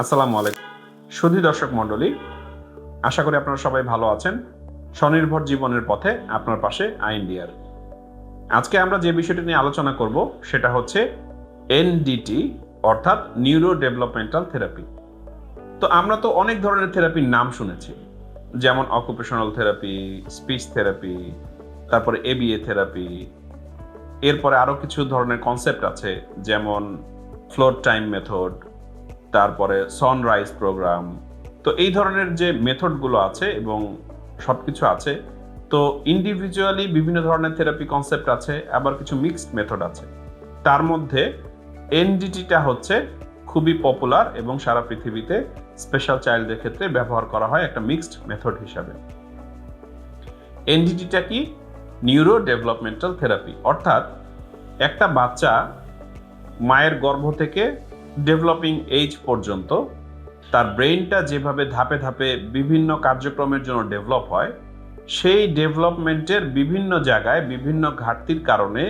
আসসালামু আলাইকুম। সুধী দর্শক মণ্ডলী, আশা করি আপনারা সবাই ভালো আছেন। স্বনির্ভর জীবনের পথে আপনার পাশে আইএনডিআর আজকে আমরা যে বিষয়টি নিয়ে আলোচনা করব, সেটা হচ্ছে এনডিটি অর্থাৎ নিউরো ডেভেলপমেন্টাল থেরাপি তো আমরা তো অনেক ধরনের থেরাপির নাম শুনেছি, যেমন অকুপেশনাল থেরাপি স্পিচ থেরাপি তারপরে এবিএ থেরাপি এরপরে আরও কিছু ধরনের কনসেপ্ট আছে, যেমন ফ্লোর টাইম মেথড তারপরে সানরাইজ প্রোগ্রাম তো এই ধরনের যে মেথডগুলো আছে এবং সব কিছু আছে, তো ইন্ডিভিজুয়ালি বিভিন্ন ধরনের থেরাপি কনসেপ্ট আছে, আবার কিছু মিক্সড মেথড আছে। তার মধ্যে এনডিটিটা হচ্ছে খুবই পপুলার এবং সারা পৃথিবীতে স্পেশাল চাইল্ডদের ক্ষেত্রে ব্যবহার করা হয় একটা মিক্সড মেথড হিসাবে। এনডিটিটা কি? নিউরো ডেভেলপমেন্টাল থেরাপি অর্থাৎ একটা বাচ্চা মায়ের গর্ভ থেকে ডেভেলপিং এইজ পর্যন্ত, তার ব্রেইনটা যেভাবে ধাপে ধাপে বিভিন্ন কার্যক্রমের জন্য ডেভেলপ হয়, সেই ডেভেলপমেন্টের বিভিন্ন জায়গায় বিভিন্ন ঘাটতির কারণে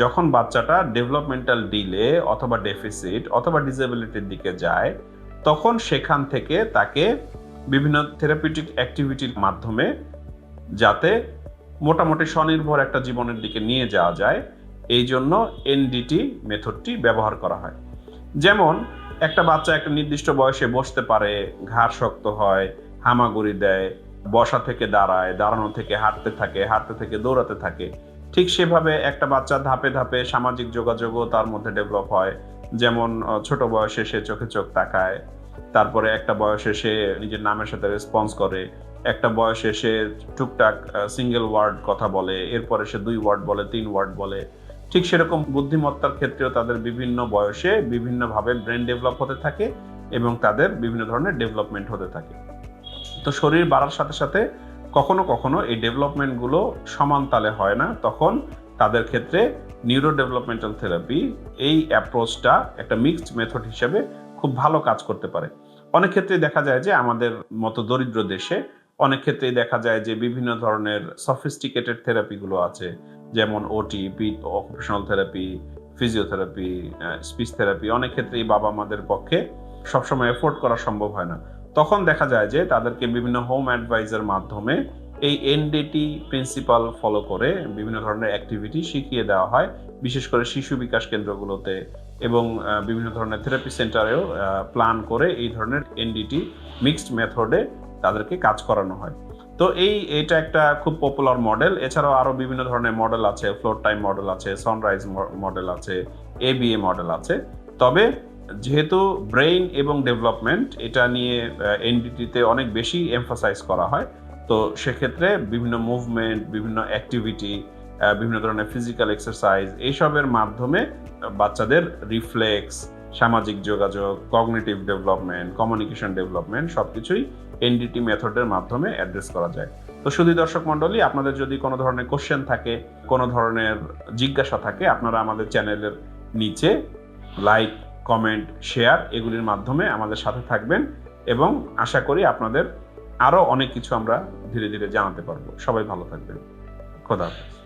যখন বাচ্চাটা ডেভেলপমেন্টাল ডিলে অথবা ডেফিসিট অথবা ডিসেবিলিটির দিকে যায়, তখন সেখান থেকে তাকে বিভিন্ন থেরাপিউটিক অ্যাক্টিভিটির মাধ্যমে যাতে মোটামুটি স্বনির্ভর একটা জীবনের দিকে নিয়ে যাওয়া যায়, এই জন্য এনডিটি মেথডটি ব্যবহার করা হয়। যেমন, একটা বাচ্চা একটা নির্দিষ্ট বয়সে বসতে পারে, ঘাড় শক্ত হয়, হামাগুড়ি দেয়, বসা থেকে দাঁড়ায়, দাঁড়ানো থেকে হাঁটতে থাকে, হাঁটতে থেকে দৌড়াতে থাকে। ঠিক সেভাবে একটা বাচ্চা ধাপে ধাপে সামাজিক যোগাযোগও তার মধ্যে ডেভেলপ হয়। যেমন ছোট বয়সে সে চোখে চোখ তাকায়, তারপরে একটা বয়সে সে নিজের নামের সাথে রেসপন্স করে, একটা বয়সে সে টুকটাক সিঙ্গেল ওয়ার্ড কথা বলে, এরপরে সে দুই ওয়ার্ড বলে, তিন ওয়ার্ড বলে ঠিক সেরকম বুদ্ধিমত্তার ক্ষেত্রেও তাদের বিভিন্ন বয়সে বিভিন্নভাবে ব্রেন ডেভেলপ হতে থাকে এবং তাদের বিভিন্ন ধরনের ডেভেলপমেন্ট হতে থাকে। তো শরীর বাড়ার সাথে সাথে কখনো কখনো এই ডেভেলপমেন্টগুলো সমান তালে হয় না। তখন তাদের ক্ষেত্রে নিউরো ডেভেলপমেন্টাল থেরাপি এই অ্যাপ্রোচটা একটা মিক্সড মেথড হিসেবে খুব ভালো কাজ করতে পারে। অনেক ক্ষেত্রেই দেখা যায় যে আমাদের মতো দরিদ্র দেশে অনেক ক্ষেত্রেই দেখা যায় যে বিভিন্ন ধরনের সফিস্টিকেটেড থেরাপিগুলো আছে। যেমন OT occupational therapy physiotherapy speech therapy অনেক ক্ষেত্রেই বাবা মাদের পক্ষে সবসময় এফোর্ড করা সম্ভব হয় না। তখন দেখা যায় যে তাদেরকে বিভিন্ন হোম অ্যাডভাইজের মাধ্যমে এই এনডিটি প্রিন্সিপাল ফলো করে বিভিন্ন ধরনের অ্যাক্টিভিটি শিখিয়ে দেওয়া হয়, বিশেষ করে শিশু বিকাশ কেন্দ্রগুলোতে এবং বিভিন্ন ধরনের থেরাপি সেন্টারেও প্ল্যান করে এই ধরনের এনডিটি মিক্সড মেথডে তাদেরকে কাজ করানো হয়। তো এই এটা একটা খুব পপুলার মডেল এছাড়াও আরও বিভিন্ন ধরনের মডেল আছে। ফ্লোর টাইম মডেল আছে সানরাইজ মডেল আছে এবিএ মডেল আছে। তবে যেহেতু ব্রেইন এবং ডেভেলপমেন্ট এটা নিয়ে এনডিটিতে অনেক বেশি এমফাসাইজ করা হয়, তো সেক্ষেত্রে বিভিন্ন মুভমেন্ট বিভিন্ন অ্যাক্টিভিটি বিভিন্ন ধরনের ফিজিক্যাল এক্সারসাইজ এইসবের মাধ্যমে বাচ্চাদের রিফ্লেক্স সামাজিক যোগাযোগ কগনিটিভ ডেভেলপমেন্ট কমিউনিকেশন ডেভেলপমেন্ট সবকিছুই এনডিটি মেথডের মাধ্যমে অ্যাড্রেস করা যায়। তো শুধু দর্শক মণ্ডলী, আপনাদের যদি কোনো ধরনের কোশ্চেন থাকে, কোনো ধরনের জিজ্ঞাসা থাকে, আপনারা আমাদের চ্যানেলের নিচে লাইক কমেন্ট শেয়ার এগুলির মাধ্যমে আমাদের সাথে থাকবেন এবং আশা করি আপনাদের আরও অনেক কিছু আমরা ধীরে ধীরে জানাতে পারব। সবাই ভালো থাকবেন। খোদা হাফেজ।